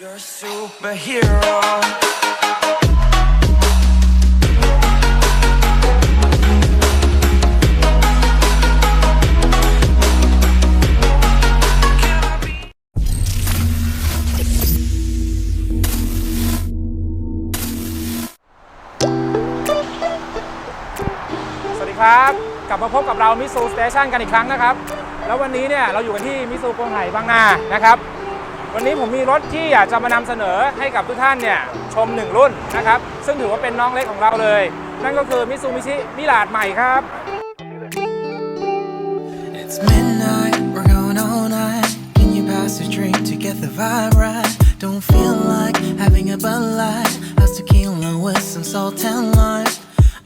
You're superhero. สวัสดีครับ กลับมาพบกับเรามิสูสเตชันกันอีกครั้งนะครับ แล้ววันนี้เนี่ยเราอยู่กันที่มิสูกงไห่บางนานะครับ วันนี้ผมมีรถที่อยากจะมานำเสนอให้กับทุกท่านเนี่ยชม 1 รุ่นนะครับ ซึ่งถือว่าเป็นน้องเล็กของเราเลย นั่นก็คือมิซูมิชิมิลาดใหม่ครับ It's midnight, we're going all night. Can you pass a drink to get the vibe right? Don't feel like having a Bud Light. How's tequila with some salt and lime?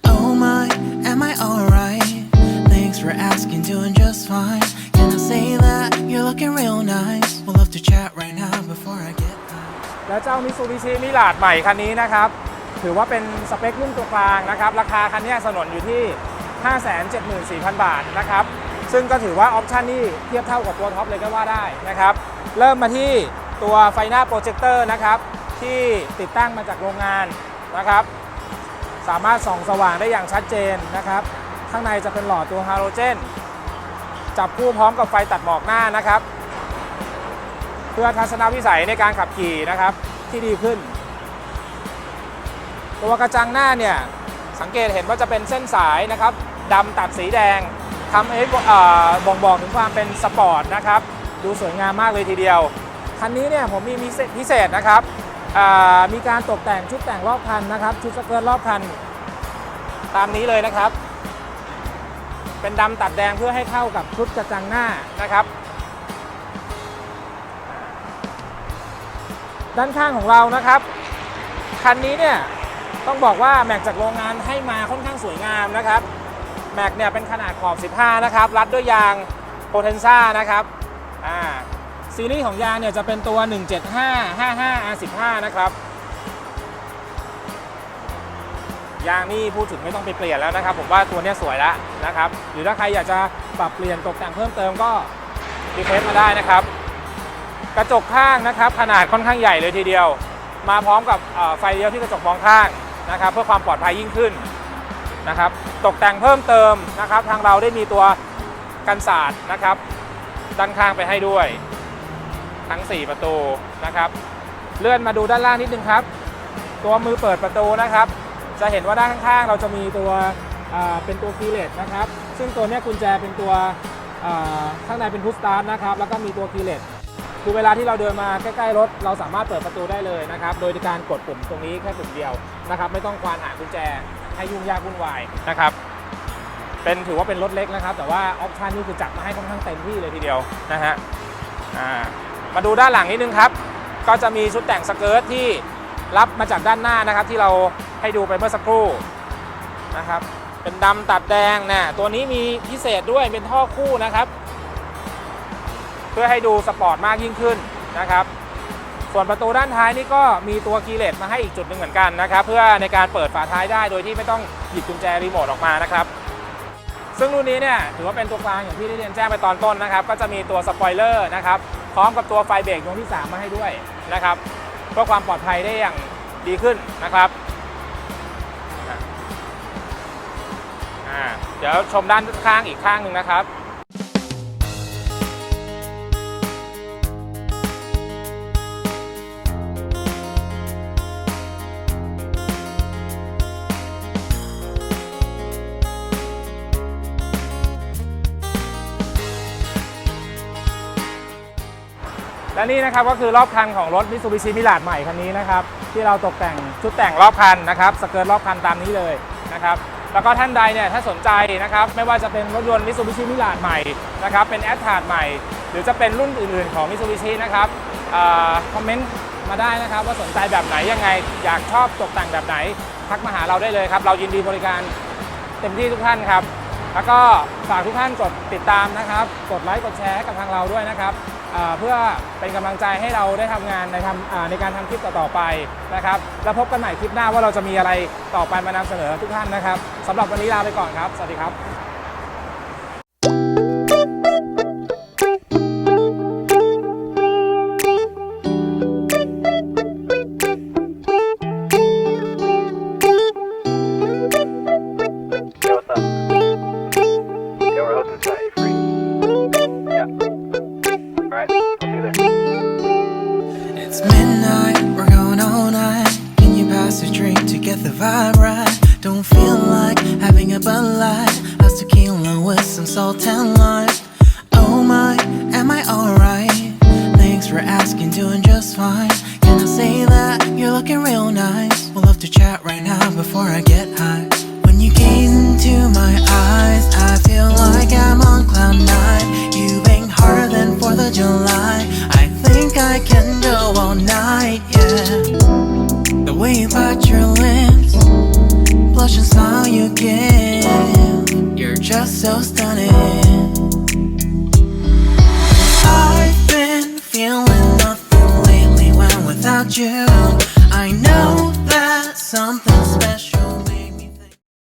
Oh my, am I alright? Thanks for asking, doing just fine. That You're looking real nice? We'll have to chat right now before I get high. แล้วเจ้ามิซูบิชิมิลาดใหม่คันนี้นะครับ ถือว่าเป็นสเปครุ่นตัวกลางนะครับ ราคาคันนี้สนนอยู่ที่ 574,000 บาทนะครับ ซึ่งก็ถือว่าออปชันนี่เทียบเท่ากับตัวท็อปเลยก็ว่าได้นะครับ เริ่มมาที่ตัวไฟหน้าโปรเจคเตอร์นะครับ ที่ติดตั้งมาจากโรงงานนะครับ สามารถส่องสว่างได้อย่างชัดเจนนะครับ ข้างในจะเป็นหลอดตัวฮาโลเจน จับคู่พร้อมกับไฟตัดหมอกหน้านะครับ เพื่อทัศนวิสัยในการขับขี่นะครับที่ดีขึ้น ตัวกระจังหน้าเนี่ยสังเกตเห็นว่าจะเป็นเส้นสายนะครับดำตัดสีแดงทำให้เอบ่งบอกถึงความเป็นสปอร์ตนะครับ ดูสวยงามมากเลยทีเดียว คันนี้เนี่ยผมมีพิเศษนะครับมีการตกแต่งชุดแต่งรอบคันนะครับ ชุดสเกิร์ตรอบคัน ตามนี้เลยนะครับ เป็นดำตัดแดงเพื่อให้เข้ากับชุดกระจังหน้านะครับ ด้านข้างของเรานะครับ คันนี้เนี่ยต้องบอกว่าแม็กจากโรงงานให้มาค่อนข้างสวยงามนะครับ แม็กเนี่ยเป็นขนาดขอบ 15 นะครับ รัดด้วยยางโพเทนซ่านะครับอ่าซีรีส์ของยางเนี่ยจะเป็นตัว 175 55 R15 นะครับ ยางนี่พูดถึงไม่ต้องไปเปลี่ยนแล้วนะครับ ผมว่าตัวนี้สวยแล้วนะครับ หรือถ้าใครอยากจะปรับเปลี่ยนตกแต่งเพิ่มเติมก็รีเควสมาได้นะครับ กระจกข้างนะครับ ขนาดค่อนข้างใหญ่เลยทีเดียว มาพร้อมกับไฟเลี้ยวที่กระจกมองข้างนะครับ เพื่อความปลอดภัยยิ่งขึ้นนะครับ ตกแต่งเพิ่มเติมนะครับ ทางเราได้มีตัวกันศาสตร์นะครับ ด้านข้างไปให้ด้วย ทั้ง 4 ประตูนะครับ เลื่อนมาดูด้านล่างนิดนึงครับ ตัวมือเปิดประตูนะครับ จะเห็นว่าด้านข้างๆ เราจะมีตัวเป็นตัวคีย์เลสนะครับ ซึ่งตัวนี้กุญแจเป็นตัวข้างในเป็นพุชสตาร์ทนะครับ แล้วก็มีตัวคีย์เลสคือเวลาที่เราเดินมาใกล้ๆรถ เราสามารถเปิดประตูได้เลยนะครับ โดยการกดปุ่มตรงนี้แค่ปุ่มเดียวนะครับ ไม่ต้องควานหากุญแจให้ยุ่งยากวุ่นวายนะครับ เป็นถือว่าเป็นรถเล็กนะครับ แต่ว่าออปชันนี่คือจัดมาให้ค่อนข้างเต็มที่เลยทีเดียวนะฮะมาดูด้านหลังนิดนึงครับ ก็จะมีชุดแต่งสเกิร์ตที่ รับมาจากด้านหน้านะครับที่เราให้ดูไปเมื่อสักครู่นะครับ เป็นดำตัดแดงนะตัวนี้มีพิเศษด้วยเป็นท่อคู่นะครับ เพื่อให้ดูสปอร์ตมากยิ่งขึ้นนะครับส่วนประตูด้านท้ายนี่ก็มีตัวคีย์เลสมาให้อีกจุดหนึ่งเหมือนกันนะครับเพื่อในการเปิดฝาท้ายได้โดยที่ไม่ต้องหยิบกุญแจรีโมทออกมานะครับ ซึ่งรุ่นนี้เนี่ยถือว่าเป็นตัวกลางอย่างที่ได้เรียนแจ้งไปตอนต้นนะครับ ก็จะมีตัวสปอยเลอร์นะครับพร้อมกับตัวไฟเบรกดวงที่ 3 มาให้ด้วยนะครับ เพื่อความปลอดภัยได้อย่างดีขึ้นนะครับเดี๋ยวชมด้านข้างอีกข้างหนึ่งนะครับ และนี่นะครับก็คือรอบคันของรถ Mitsubishi m i r a g ใหม่คันนี้นะครับที่เราตกแต่งชุดแต่งรอบคันนะครับสเกิร์ตรอบคันตามนี้เลยนะครับแล้วก็ท่านใดเนี่ยถ้าสนใจนะครับไม่ว่าจะเป็นรถยนต์ Mitsubishi m i r a g ใหม่นะครับเป็นแอดทาร์ดใหม่ หรือจะเป็นรุ่นอื่นๆของ Mitsubishi นะครับคอมเมนต์มาได้นะครับว่าสนใจแบบไหนยังไงอยากชอบตกแต่งแบบไหนทักมาหาเราได้เลยครับเรายินดีบริการเต็มที่ทุกท่านครับ แล้วก็ฝากทุกท่านกดติดตามนะครับ กดไลค์กดแชร์ให้กับทางเราด้วยนะครับ เพื่อเป็นกำลังใจให้เราได้ทำงานในทำในการทำคลิปต่อๆไปนะครับ แล้วพบกันใหม่คลิปหน้าว่าเราจะมีอะไรต่อไปมานำเสนอทุกท่านนะครับ สำหรับวันนี้ลาไปก่อนครับ สวัสดีครับ vibe right? Don't feel like having a Bud Light. How's tequila with some salt and lime? Oh my, am I alright? Thanks for asking, doing just fine. Can I say that you're looking real nice? We'll love to chat right now before I get high. When you gaze into my eyes, I feel like I'm on cloud nine. You bang harder than 4th of July. I think I can go all night, so stunning.